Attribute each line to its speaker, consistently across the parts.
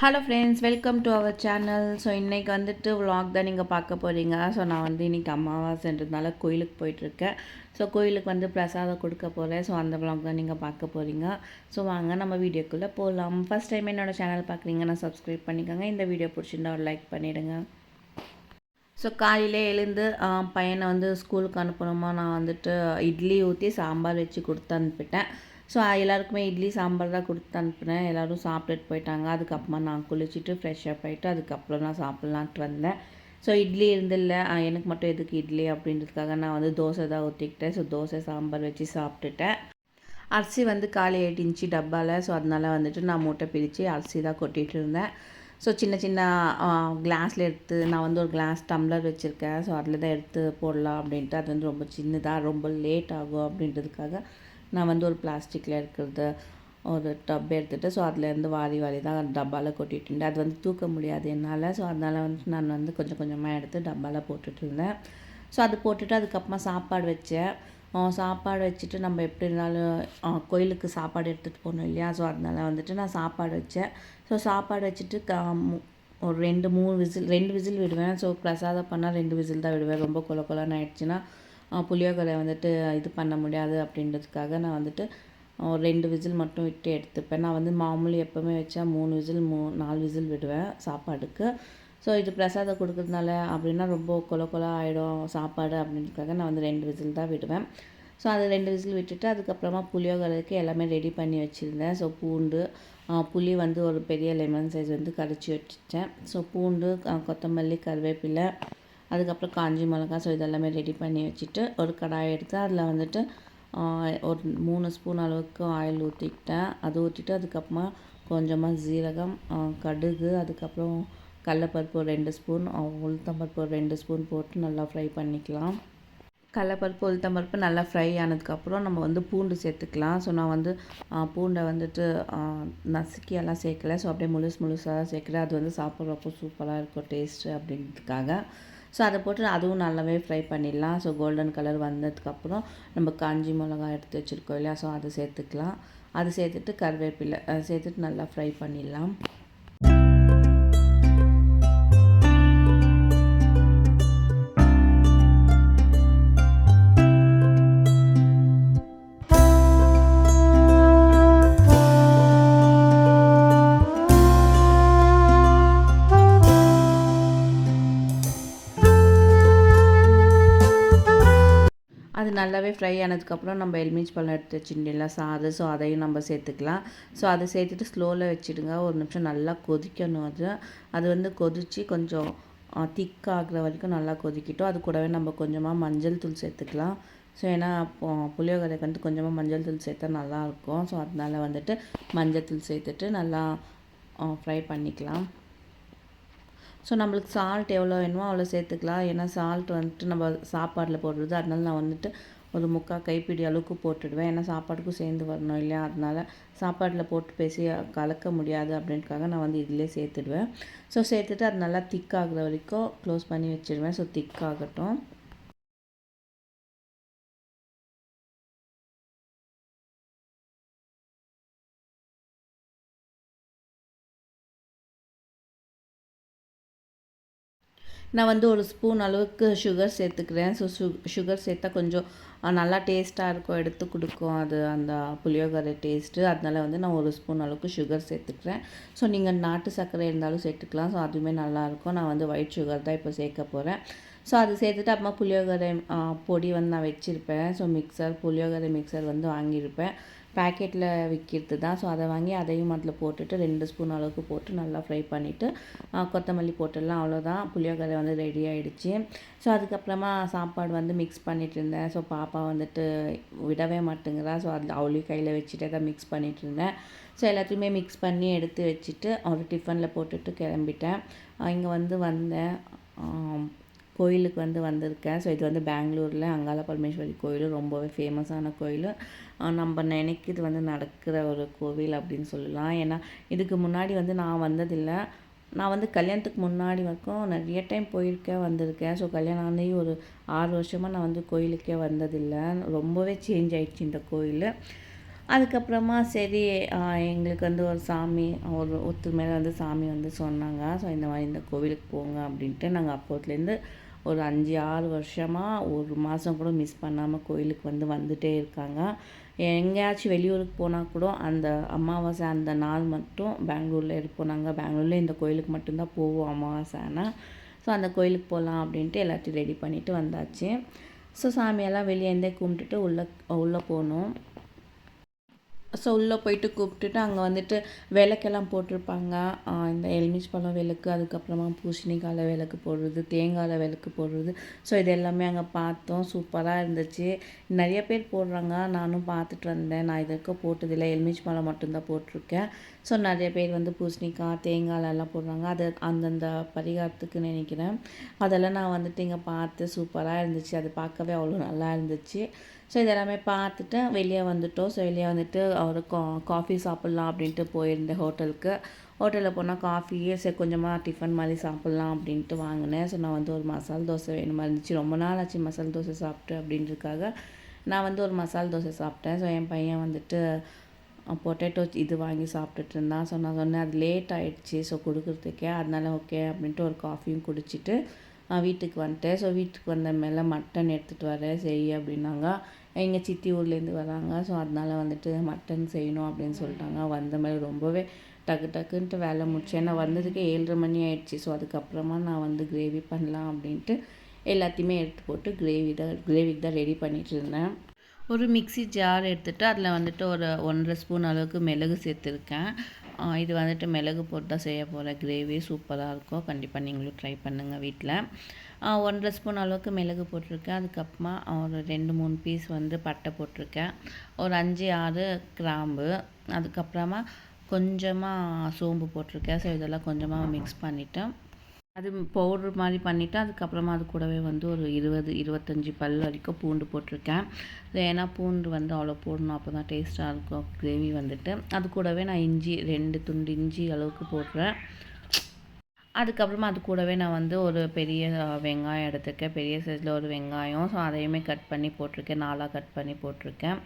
Speaker 1: Hello friends welcome to our channel so இன்றைக்கி வந்துட்டு vlog தான் நீங்கள் பார்க்க போகிறீங்க ஸோ நான் வந்து இன்றைக்கி அமாவாசைன்றதுனால கோயிலுக்கு போயிட்டுருக்கேன் ஸோ கோயிலுக்கு வந்து பிரசாதம் கொடுக்க போகிறேன் ஸோ அந்த விலாக் தான் நீங்கள் பார்க்க போகிறீங்க ஸோ வாங்க நம்ம வீடியோக்குள்ளே போகலாம் ஃபஸ்ட் டைம் என்னோட சேனல் பார்க்குறீங்கன்னா சப்ஸ்கிரைப் பண்ணிக்கோங்க. இந்த வீடியோ பிடிச்சிருந்தா ஒரு லைக் பண்ணிவிடுங்க ஸோ காலையிலே எழுந்து பையனை வந்து ஸ்கூலுக்கு அனுப்பணுமா? நான் வந்துட்டு இட்லி ஊற்றி சாம்பார் வச்சு கொடுத்து அனுப்பிட்டேன். ஸோ எல்லாருக்குமே இட்லி சாம்பார் தான் கொடுத்து அனுப்புனேன். எல்லோரும் சாப்பிட்டுட்டு போயிட்டாங்க. அதுக்கப்புறமா நான் குளிச்சுட்டு ஃப்ரெஷ்ஷப் ஆகிட்டு அதுக்கப்புறம் நான் சாப்பிட்லான்ட்டு வந்தேன். ஸோ இட்லி இருந்தில்ல எனக்கு மட்டும் எதுக்கு இட்லி அப்படின்றதுக்காக நான் வந்து தோசை தான் ஊற்றிக்கிட்டேன் ஸோ தோசை சாம்பார் வச்சு சாப்பிட்டுட்டேன். அரிசி வந்து காலி ஆயிடுச்சு டப்பாவில் ஸோ அதனால வந்துட்டு நான் மூட்டை பிரித்து அரிசி தான் கொட்டிகிட்டு இருந்தேன். ஸோ சின்ன சின்ன கிளாஸில் எடுத்து நான் வந்து ஒரு கிளாஸ் டம்ளர் வச்சுருக்கேன். ஸோ அதில் தான் எடுத்து போடலாம் அப்படின்ட்டு. அது வந்து ரொம்ப சின்னதாக ரொம்ப லேட் ஆகும் அப்படின்றதுக்காக நான் வந்து ஒரு பிளாஸ்டிக்கில் இருக்கிறது ஒரு டப் எடுத்துகிட்டு ஸோ அதுலேருந்து வாரி வாரி தான் டப்பாவில் கொட்டிட்டு இருந்தேன். அது வந்து தூக்க முடியாது என்னால். ஸோ அதனால் வந்து நான் வந்து கொஞ்சம் கொஞ்சமாக எடுத்து டப்பாவில் போட்டுட்டு இருந்தேன். ஸோ அது போட்டுட்டு அதுக்கப்புறமா சாப்பாடு வச்சேன். சாப்பாடு வச்சுட்டு நம்ம எப்படி இருந்தாலும் கோயிலுக்கு சாப்பாடு எடுத்துகிட்டு போகணும் இல்லையா? ஸோ அதனால் வந்துட்டு நான் சாப்பாடு வச்சேன். ஸோ சாப்பாடு வச்சுட்டு க மு- ஒரு ரெண்டு மூணு விசில் ரெண்டு விசில் விடுவேன். ஸோ பிரசாதம் பண்ணால் ரெண்டு விசில் தான் விடுவேன். ரொம்ப கொல கொலன்னு ஆயிடுச்சுன்னா புளியோகரை வந்துட்டு இது பண்ண முடியாது அப்படின்றதுக்காக நான் வந்துட்டு ஒரு ரெண்டு விசில் மட்டும் விட்டு எடுத்துப்பேன். நான் வந்து மாமூலி எப்போவுமே வச்சா மூணு விசில் மூ நாலு விசில் விடுவேன் சாப்பாடுக்கு ஸோ இது பிரசாதம் கொடுக்குறதுனால அப்படின்னா ரொம்ப கொல கொல ஆகிடும் சாப்பாடு அப்படின்றதுக்காக நான் வந்து ரெண்டு விசில் தான் விடுவேன். ஸோ அது ரெண்டு விசில் விட்டுட்டு அதுக்கப்புறமா புளியோகரைக்கு எல்லாமே ரெடி பண்ணி வச்சுருந்தேன். ஸோ பூண்டு புளி வந்து ஒரு பெரிய லெமன் சைஸ் வந்து கரைச்சி வச்சுட்டேன். ஸோ பூண்டு கொத்தமல்லி கருவேப்பிலை அதுக்கப்புறம் காஞ்சி மிளகா ஸோ இதெல்லாமே ரெடி பண்ணி வச்சுட்டு ஒரு கடாய் எடுத்து அதில் வந்துட்டு ஒரு மூணு ஸ்பூன் அளவுக்கு ஆயில் ஊற்றிக்கிட்டேன் அது ஊற்றிட்டு அதுக்கப்புறமா கொஞ்சமாக ஜீரகம் கடுகு அதுக்கப்புறம் கடலப்பருப்பு ரெண்டு ஸ்பூன் உளுத்தம்பருப்பு ஒரு ரெண்டு ஸ்பூன் போட்டு நல்லா ஃப்ரை பண்ணிக்கலாம். கடலப்பருப்பு உளுத்தம்பருப்பு நல்லா ஃப்ரை ஆனதுக்கப்புறம் நம்ம வந்து பூண்டு சேர்த்துக்கலாம். ஸோ நான் வந்து பூண்டை வந்துட்டு நசுக்கி எல்லாம் சேர்க்கல. ஸோ அப்படியே முழுசு முழுசாக சேர்க்குறேன் அது வந்து சாப்பிட்றப்போ சூப்பராக இருக்கும் டேஸ்ட்டு அப்படின்றதுக்காக ஸோ அதை போட்டு அதுவும் நல்லாவே ஃப்ரை பண்ணிடலாம். ஸோ கோல்டன் கலர் வந்ததுக்கப்புறம் நம்ம காஞ்சி மிளகாய் எடுத்து வச்சுருக்கோம் இல்லையா? ஸோ அதை சேர்த்துக்கலாம். அது சேர்த்துட்டு கருவேப்பிலை சேர்த்துட்டு நல்லா ஃப்ரை பண்ணிடலாம். அது நல்லாவே ஃப்ரை ஆனதுக்கப்புறம் நம்ம எலுமிச்சை பழம் எடுத்து வச்சுருந்தீங்களா சாறு ஸோ அதையும் நம்ம சேர்த்துக்கலாம். ஸோ அதை சேர்த்துட்டு ஸ்லோவில் வச்சுடுங்க. ஒரு நிமிஷம் நல்லா கொதிக்கணும் அது. அது வந்து கொதித்து கொஞ்சம் திக்காகிற வரைக்கும் நல்லா கொதிக்கிட்டோம். அது கூடவே நம்ம கொஞ்சமாக மஞ்சள் தூள் சேர்த்துக்கலாம். ஸோ ஏன்னா புளியோகரைக்கு வந்து கொஞ்சமாக மஞ்சள் தூள் சேர்த்தா நல்லாயிருக்கும் ஸோ அதனால வந்துட்டு மஞ்சள் தூள் சேர்த்துட்டு நல்லா ஃப்ரை பண்ணிக்கலாம். ஸோ நம்மளுக்கு சால்ட் எவ்வளோ வேணுமோ அவ்வளோ சேர்த்துக்கலாம். ஏன்னா சால்ட் வந்துட்டு நம்ம சாப்பாட்டில் போடுறது. அதனால நான் வந்துட்டு ஒரு முக்கால் கைப்பிடி அளவுக்கு போட்டுடுவேன். ஏன்னா சாப்பாட்டுக்கும் சேர்ந்து வரணும் இல்லையா? அதனால் சாப்பாட்டில் போட்டு பேசி கலக்க முடியாது அப்படின்றக்காக நான் வந்து இதிலே சேர்த்துடுவேன். ஸோ சேர்த்துட்டு அது நல்லா திக் ஆகுற வரைக்கும் க்ளோஸ் பண்ணி வச்சிடுவேன் ஸோ திக் நான் வந்து ஒரு ஸ்பூன் அளவுக்கு சுகர் சேர்த்துக்கிறேன். ஸோ சு சுகர் சேர்த்தா கொஞ்சம் நல்லா டேஸ்ட்டாக இருக்கும். எடுத்து கொடுக்கும். அது அந்த புளியோகரை டேஸ்ட்டு அதனால வந்து நான் ஒரு ஸ்பூன் அளவுக்கு சுகர் சேர்த்துக்கிறேன். ஸோ நீங்கள் நாட்டு சர்க்கரை இருந்தாலும் சேர்த்துக்கலாம். ஸோ அதுவுமே நல்லாயிருக்கும் நான் வந்து ஒயிட் சுகர் தான் இப்போ சேர்க்க போகிறேன் ஸோ அது சேர்த்துட்டு அப்புறமா புளியோகரை பொடி வந்து நான் வச்சுருப்பேன். ஸோ மிக்சர் புளியோகரை மிக்சர் வந்து வாங்கியிருப்பேன். பேக்கெட்டில் விற்கிறது தான். ஸோ அதை வாங்கி அதையும் அதில் போட்டுட்டு ரெண்டு ஸ்பூன் அளவுக்கு போட்டு நல்லா ஃப்ரை பண்ணிவிட்டு கொத்தமல்லி போட்டுடலாம். அவ்வளோதான் புளியோகரை வந்து ரெடி ஆகிடுச்சு ஸோ அதுக்கப்புறமா சாப்பாடு வந்து மிக்ஸ் பண்ணிகிட்டு இருந்தேன். ஸோ பாப்பா வந்துட்டு விடவே மாட்டேங்கிறா. ஸோ அதில் அவளையும் கையில் வச்சுட்டே தான் மிக்ஸ் பண்ணிகிட்டு இருந்தேன். ஸோ எல்லாத்தையுமே மிக்ஸ் பண்ணி எடுத்து வச்சுட்டு ஒரு டிஃபனில் போட்டுட்டு கிளம்பிட்டேன். இங்கே வந்து வந்தேன். கோயிலுக்கு வந்து வந்திருக்கேன். ஸோ இது வந்து பெங்களூரில் அங்காள பரமேஸ்வரி கோயில் ரொம்பவே ஃபேமஸான கோயில். நம்ம நினைக்கிறது வந்து நடக்கிற ஒரு கோவில் அப்படின்னு சொல்லலாம். ஏன்னா இதுக்கு முன்னாடி வந்து நான் வந்ததில்லை. நான் வந்து கல்யாணத்துக்கு முன்னாடி வரைக்கும் நிறைய டைம் போயிருக்கேன் வந்திருக்கேன். ஸோ கல்யாணம் ஆனி ஒரு ஆறு வருஷமாக நான் வந்து கோயிலுக்கே வந்ததில்லை. ரொம்பவே சேஞ்ச் ஆயிடுச்சு இந்த கோயில். அதுக்கப்புறமா சரி எங்களுக்கு வந்து ஒரு சாமி ஒரு ஒத்து மேலே வந்து சாமி வந்து சொன்னாங்க. ஸோ இந்த மாதிரி இந்த கோவிலுக்கு போங்க அப்படின்ட்டு நாங்கள் அப்போத்துலேருந்து ஒரு அஞ்சு ஆறு வருஷமாக ஒரு மாதம் கூட மிஸ் பண்ணாமல் கோயிலுக்கு வந்து வந்துகிட்டே இருக்காங்க. எங்கேயாச்சும் வெளியூருக்கு போனால் கூட அந்த அமாவாசை அந்த நாள் மட்டும் பெங்களூரில் இருப்போம் நாங்கள் பெங்களூரில் இந்த கோயிலுக்கு மட்டும்தான் போவோம் அமாவாசை ஆனால் ஸோ அந்த கோயிலுக்கு போகலாம் அப்படின்ட்டு எல்லாத்தையும் ரெடி பண்ணிவிட்டு வந்தாச்சு. ஸோ சாமியெல்லாம் வெளியேருந்தே கும்பிட்டுட்டு உள்ளே உள்ளே போனோம். ஸோ உள்ளே போயிட்டு கூப்பிட்டுட்டு அங்கே வந்துட்டு விளக்கெல்லாம் போட்டிருப்பாங்க. இந்த எலுமிச் பழம் விளக்கு அதுக்கப்புறமா பூசணிக்காயில் விளக்கு போடுறது தேங்காயில் விளக்கு போடுறது. ஸோ இது எல்லாமே அங்கே பார்த்தோம். சூப்பராக இருந்துச்சு. நிறைய பேர் போடுறாங்க. நானும் பார்த்துட்டு வந்தேன். நான் இது வரைக்கும் போட்டதில்லை. எலுமிச் பழம் மட்டும்தான் போட்டிருக்கேன். ஸோ நிறைய பேர் வந்து பூசணிக்காய் தேங்காயிலெல்லாம் போடுறாங்க. அது அந்தந்த பரிகாரத்துக்கு நினைக்கிறேன். அதெல்லாம் நான் வந்துட்டு இங்கே பார்த்து சூப்பராக இருந்துச்சு. அது பார்க்கவே அவ்வளோ நல்லா இருந்துச்சு. ஸோ இதெல்லாமே பார்த்துட்டு வெளியே வந்துட்டோம். ஸோ வெளியே வந்துட்டு அவர் கா காஃபி சாப்பிட்லாம் அப்படின்ட்டு போயிருந்தேன் ஹோட்டலுக்கு. ஹோட்டலில் போனால் காஃபியே சரி கொஞ்சமாக டிஃபன் மாதிரி சாப்பிட்லாம் அப்படின்ட்டு வாங்கினேன். ஸோ நான் வந்து ஒரு மசால் தோசை வேணுமா இருந்துச்சு. ரொம்ப நாள் ஆச்சு மசால் தோசை சாப்பிட்டு அப்படின்றதுக்காக. நான் வந்து ஒரு மசால் தோசை சாப்பிட்டேன். ஸோ என் பையன் வந்துட்டு பொட்டேட்டோ இது வாங்கி சாப்பிட்டுட்டு இருந்தான். ஸோ நான் சொன்னேன் அது லேட் ஆகிடுச்சி ஸோ கொடுக்குறதுக்கே. அதனால ஓகே அப்படின்ட்டு ஒரு காஃபியும் குடிச்சிட்டு வீட்டுக்கு வந்துட்டேன். ஸோ வீட்டுக்கு வந்த மேலே மட்டன் எடுத்துகிட்டு வரேன். செய் அப்படின்னாங்க. எங்கள் சித்தி ஊர்லேருந்து வராங்க. ஸோ அதனால் வந்துட்டு மட்டன் செய்யணும் அப்படின்னு சொல்லிட்டாங்க. வந்த மாதிரி ரொம்பவே டக்கு டக்குன்ட்டு வேலை முடிச்சேன் நான் வந்ததுக்கு ஏழரை மணி ஆயிடுச்சு. ஸோ அதுக்கப்புறமா நான் வந்து கிரேவி பண்ணலாம் அப்படின்ட்டு எல்லாத்தையுமே எடுத்து போட்டு கிரேவி தான் கிரேவிக்கு தான் ரெடி பண்ணிகிட்டு இருந்தேன். ஒரு மிக்சி ஜார் எடுத்துகிட்டு அதில் வந்துட்டு ஒரு ஒன்றரை ஸ்பூன் அளவுக்கு மிளகு சேர்த்துருக்கேன். இது வந்துட்டு மிளகு போட்டு தான் செய்ய போகிற கிரேவி சூப்பராக இருக்கும். கண்டிப்பாக நீங்களும் ட்ரை பண்ணுங்கள் வீட்டில் ஒன்றரை ஸ்பூன் அளவுக்கு மிளகு போட்டிருக்கேன். அதுக்கப்புறமா ஒரு ரெண்டு மூணு பீஸ் வந்து பட்டை போட்டிருக்கேன். ஒரு அஞ்சு ஆறு கிராம்பு. அதுக்கப்புறமா கொஞ்சமாக சோம்பு போட்டிருக்கேன். ஸோ இதெல்லாம் கொஞ்சமாக மிக்ஸ் பண்ணிவிட்டேன் அது பவுட்ரு மாதிரி பண்ணிவிட்டு அதுக்கப்புறமா அது கூடவே வந்து ஒரு இருபது இருபத்தஞ்சி பல் வரைக்கும் பூண்டு போட்டிருக்கேன். ஏன்னா பூண்டு வந்து அவ்வளோ போடணும். அப்போ தான் டேஸ்ட்டாக இருக்கும். கிரேவி வந்துட்டு. அது கூடவே நான் இஞ்சி ரெண்டு துண்டு இஞ்சி அளவுக்கு போடுறேன். அதுக்கப்புறமா அது கூடவே நான் வந்து ஒரு பெரிய வெங்காயம் எடுத்துருக்கேன். பெரிய சைஸில் ஒரு வெங்காயம். ஸோ அதையுமே கட் பண்ணி போட்டிருக்கேன். நாலாக கட் பண்ணி போட்டிருக்கேன்.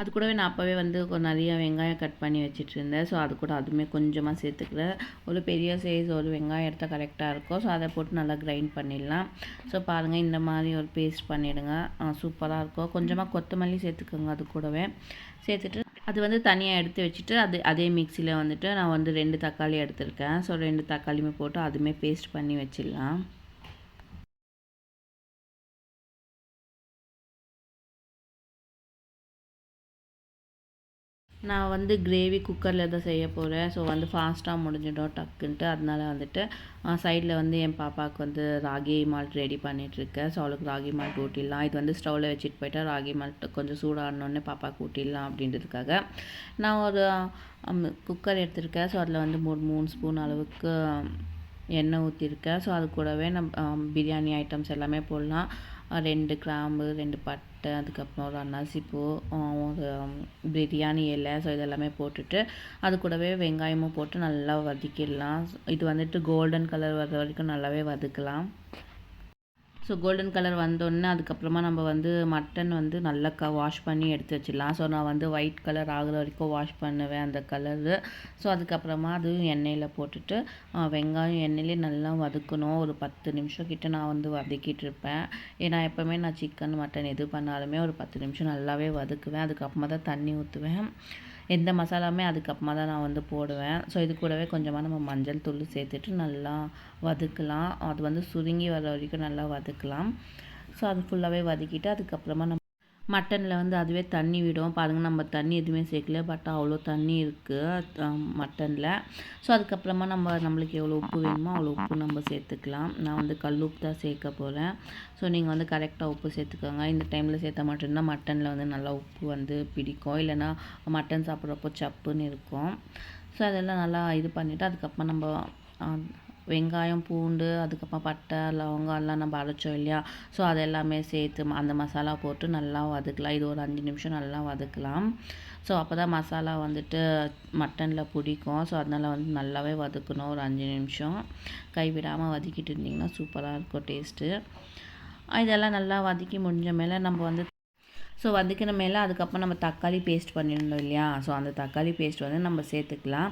Speaker 1: அது கூடவே நான் அப்போவே வந்து நிறைய வெங்காயம் கட் பண்ணி வச்சுட்டு இருந்தேன் ஸோ அது கூட அதுவுமே கொஞ்சமாக சேர்த்துக்கிறேன். ஒரு பெரிய சைஸ் ஒரு வெங்காயம் எடுத்தால் கரெக்டாக இருக்கும். ஸோ அதை போட்டு நல்லா கிரைண்ட் பண்ணிடலாம். ஸோ பாருங்கள் இந்த மாதிரி ஒரு பேஸ்ட் பண்ணிவிடுங்க சூப்பராக இருக்கும். கொஞ்சமாக கொத்தமல்லி சேர்த்துக்கோங்க அது கூடவே. சேர்த்துட்டு அது வந்து தனியாக எடுத்து வச்சுட்டு அது அதே மிக்சியில் வந்துட்டு நான் வந்து ரெண்டு தக்காளி எடுத்திருக்கேன். ஸோ ரெண்டு தக்காளியுமே போட்டு அதுவுமே பேஸ்ட் பண்ணி வச்சிடலாம். நான் வந்து கிரேவி குக்கரில் தான் செய்ய போகிறேன் ஸோ வந்து ஃபாஸ்ட்டாக முடிஞ்சிடும் டக்குன்ட்டு. அதனால வந்துட்டு சைடில் வந்து என் பாப்பாவுக்கு வந்து ராகி மால்ட் ரெடி பண்ணிகிட்ருக்கேன் ஸோ அவளுக்கு ராகி மால்ட் ஊட்டிடலாம். இது வந்து ஸ்டவ்வில் வச்சுட்டு போயிட்டா ராகி மால்ட் கொஞ்சம் சூடானோடனே பாப்பாவுக்கு ஊட்டிடலாம் அப்படின்றதுக்காக. நான் ஒரு குக்கர் எடுத்திருக்கேன். ஸோ அதில் வந்து மூணு மூணு ஸ்பூன் அளவுக்கு எண்ணெய் ஊற்றிருக்கேன் ஸோ அது கூடவே நம்ம பிரியாணி ஐட்டம்ஸ் எல்லாமே போடலாம். ரெண்டு கிராம்பு ரெண்டு பட்டை அதுக்கப்புறம் ஒரு அன்னாசிப்பூ ஒரு பிரியாணி இலை. ஸோ இதெல்லாமே போட்டுட்டு அது கூடவே வெங்காயமும் போட்டு நல்லா வதக்கிடலாம். இது வந்துட்டு கோல்டன் கலர் வர்ற வரைக்கும் நல்லாவே வதக்கலாம். ஸோ கோல்டன் கலர் வந்தோடனே அதுக்கப்புறமா நம்ம வந்து மட்டன் வந்து நல்லா க வாஷ் பண்ணி எடுத்து வச்சிடலாம். ஸோ நான் வந்து ஒயிட் கலர் ஆகிற வரைக்கும் வாஷ் பண்ணுவேன் அந்த கலரு ஸோ அதுக்கப்புறமா அதுவும் எண்ணெயில் போட்டுட்டு வெங்காயம் எண்ணெயிலே நல்லா வதக்கணும். ஒரு பத்து நிமிஷம் கிட்ட நான் வந்து வதக்கிட்டு இருப்பேன். ஏன்னா எப்போவுமே நான் சிக்கன் மட்டன் எது பண்ணாலுமே ஒரு பத்து நிமிஷம் நல்லாவே வதக்குவேன். அதுக்கப்புறமா தான் தண்ணி ஊற்றுவேன் எந்த மசாலாவுமே அதுக்கப்புறமா தான் நான் வந்து போடுவேன். ஸோ இது கூடவே கொஞ்சமாக நம்ம மஞ்சள் தூள் சேர்த்துட்டு நல்லா வதக்கலாம். அது வந்து சுருங்கி வர வரைக்கும் நல்லா வதக்கலாம். ஸோ அது ஃபுல்லாகவே வதக்கிட்டு அதுக்கப்புறமா நம்ம மட்டனில் வந்து அதுவே தண்ணி விடும். பாருங்கள் நம்ம தண்ணி எதுவுமே சேர்க்கல. பட் அவ்வளோ தண்ணி இருக்குது மட்டனில். ஸோ அதுக்கப்புறமா நம்ம நம்மளுக்கு எவ்வளோ உப்பு வேணுமோ அவ்வளோ உப்பு நம்ம சேர்த்துக்கலாம். நான் வந்து கல் உப்பு தான் சேர்க்க போகிறேன் ஸோ நீங்கள் வந்து கரெக்டாக உப்பு சேர்த்துக்கோங்க. இந்த டைமில் சேர்த்த மட்டும்தான் மட்டனில் வந்து நல்லா உப்பு வந்து பிடிக்கும். இல்லைனா மட்டன் சாப்பிட்றப்போ சப்புன்னு இருக்கும். ஸோ அதெல்லாம் நல்லா இது பண்ணிவிட்டு அதுக்கப்புறம் நம்ம வெங்காயம் பூண்டு அதுக்கப்புறம் பட்டை லவங்கம் எல்லாம் நம்ம அரைச்சோம் இல்லையா? ஸோ அது எல்லாமே சேர்த்து அந்த மசாலா போட்டு நல்லா வதக்கலாம். இது ஒரு அஞ்சு நிமிஷம் நல்லா வதக்கலாம். ஸோ அப்போ தான் மசாலா வந்துட்டு மட்டனில் பிடிக்கும். ஸோ அதனால் வந்து நல்லாவே வதக்கணும். ஒரு அஞ்சு நிமிஷம். கைவிடாமல் வதக்கிட்டு இருந்திங்கன்னா சூப்பராக இருக்கும் டேஸ்ட்டு. இதெல்லாம் நல்லா வதக்கி முடிஞ்ச மேலே நம்ம வந்து ஸோ வதக்கின மேலே அதுக்கப்புறம் நம்ம தக்காளி பேஸ்ட் பண்ணியிருந்தோம் இல்லையா? ஸோ அந்த தக்காளி பேஸ்ட் வந்து நம்ம சேர்த்துக்கலாம்.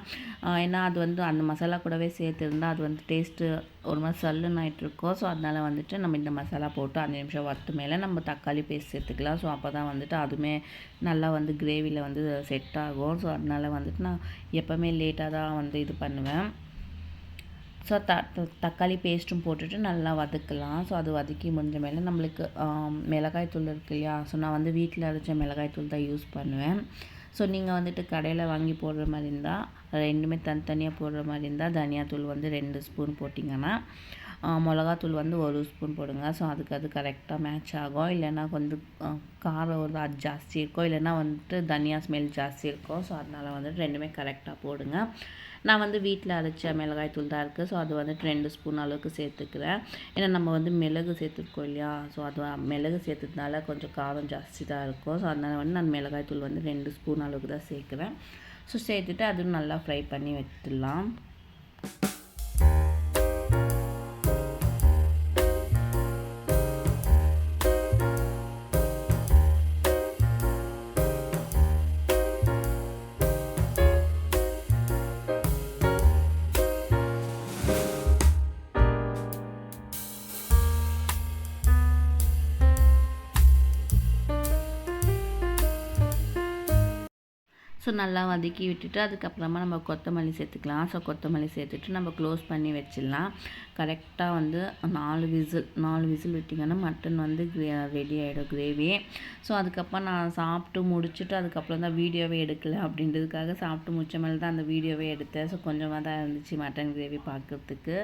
Speaker 1: ஏன்னா அது வந்து அந்த மசாலா கூடவே சேர்த்துருந்தா அது வந்து டேஸ்ட்டு ஒரு மாதிரி சல்லுன்னு ஆயிட்டு ஸோ அதனால் வந்துட்டு நம்ம இந்த மசாலா போட்டு அஞ்சு நிமிஷம் வறுத்து மேலே நம்ம தக்காளி பேஸ்ட் சேர்த்துக்கலாம். ஸோ அப்போ தான் வந்துட்டு அதுவுமே நல்லா வந்து கிரேவியில் வந்து செட் ஆகும். ஸோ அதனால் வந்துட்டு நான் எப்போவுமே லேட்டாக தான் வந்து இது பண்ணுவேன். ஸோ த தக்காளி பேஸ்ட்டும் போட்டுட்டு நல்லா வதக்கலாம். ஸோ அது வதக்கி முடிஞ்ச மேலே நம்மளுக்கு மிளகாய் தூள் இருக்கு இல்லையா? ஸோ நான் வந்து வீட்டில் அரைச்ச மிளகாய் தூள் தான் யூஸ் பண்ணுவேன். ஸோ நீங்கள் வந்துட்டு கடையில் வாங்கி போடுற மாதிரி இருந்தால் ரெண்டுமே தனித்தனியாக போடுற மாதிரி இருந்தால் தனியாத்தூள் வந்து ரெண்டு ஸ்பூன் போட்டிங்கன்னா மிளகாத்தூள் வந்து ஒரு ஸ்பூன் போடுங்க. ஸோ அதுக்கு அது கரெக்டாக மேட்ச் ஆகும். இல்லைன்னா கொஞ்சம் காரம் ஒரு அது ஜாஸ்தி இருக்கும் இல்லைன்னா வந்துட்டு தனியா ஸ்மெல் ஜாஸ்தி இருக்கும் ஸோ அதனால் வந்துட்டு ரெண்டுமே கரெக்டாக போடுங்க. நான் வந்து வீட்டில் அரைச்ச மிளகாய் தூள் தான் இருக்குது ஸோ அது வந்துட்டு ரெண்டு ஸ்பூன் அளவுக்கு சேர்த்துக்கிறேன். ஏன்னா நம்ம வந்து மிளகு சேர்த்துருக்கோம் இல்லையா? ஸோ அது மிளகு சேர்த்ததுனால கொஞ்சம் காரம் ஜாஸ்தி தான் இருக்கும் ஸோ அதனால் வந்து நான் மிளகாய் தூள் வந்து ரெண்டு ஸ்பூன் அளவுக்கு தான் சேர்க்குறேன். ஸோ சேர்த்துட்டு அதுவும் நல்லா ஃப்ரை பண்ணி வச்சிடலாம் ஸோ நல்லா வதக்கி விட்டுட்டு அதுக்கப்புறமா நம்ம கொத்தமல்லி சேர்த்துக்கலாம். ஸோ கொத்தமல்லி சேர்த்துட்டு நம்ம க்ளோஸ் பண்ணி வச்சிடலாம். கரெக்டாக வந்து நாலு விசில் நாலு விசில் விட்டிங்கன்னா மட்டன் வந்து ரெடி ஆகிடும் கிரேவி ஸோ அதுக்கப்புறம் நான் சாப்பிட்டு முடிச்சுட்டு அதுக்கப்புறம் தான் வீடியோவே எடுக்கல அப்படின்றதுக்காக சாப்பிட்டு முடிச்ச மேலே தான் அந்த வீடியோவே எடுத்தேன். ஸோ கொஞ்சமாக தான் இருந்துச்சு மட்டன் கிரேவி பார்க்கறதுக்கு.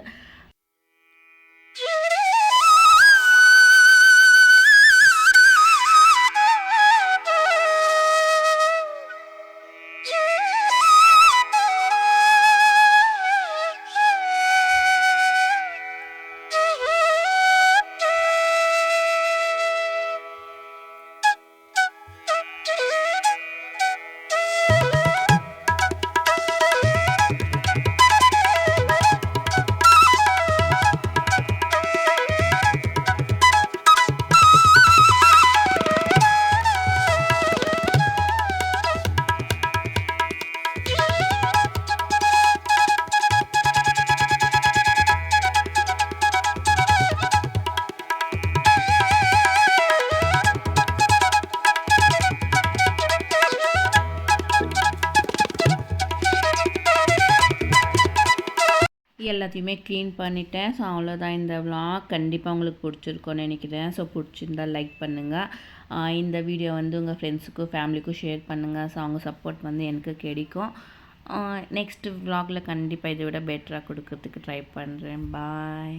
Speaker 1: எல்லாத்தையுமே க்ளீன் பண்ணிட்டேன். ஸோ அவ்வளோதான் இந்த விளாக் கண்டிப்பாக உங்களுக்கு பிடிச்சிருக்கோன்னு நினைக்கிறேன். ஸோ பிடிச்சிருந்தா லைக் பண்ணுங்கள் இந்த வீடியோ வந்து உங்கள் ஃப்ரெண்ட்ஸுக்கும் ஃபேமிலிக்கும் ஷேர் பண்ணுங்கள் ஸோ அவங்க சப்போர்ட் வந்து எனக்கு கிடைக்கும். நெக்ஸ்ட் vlogல கண்டிப்பாக இதை விட பெட்டராக கொடுக்கறதுக்கு ட்ரை பண்ணுறேன் பாய்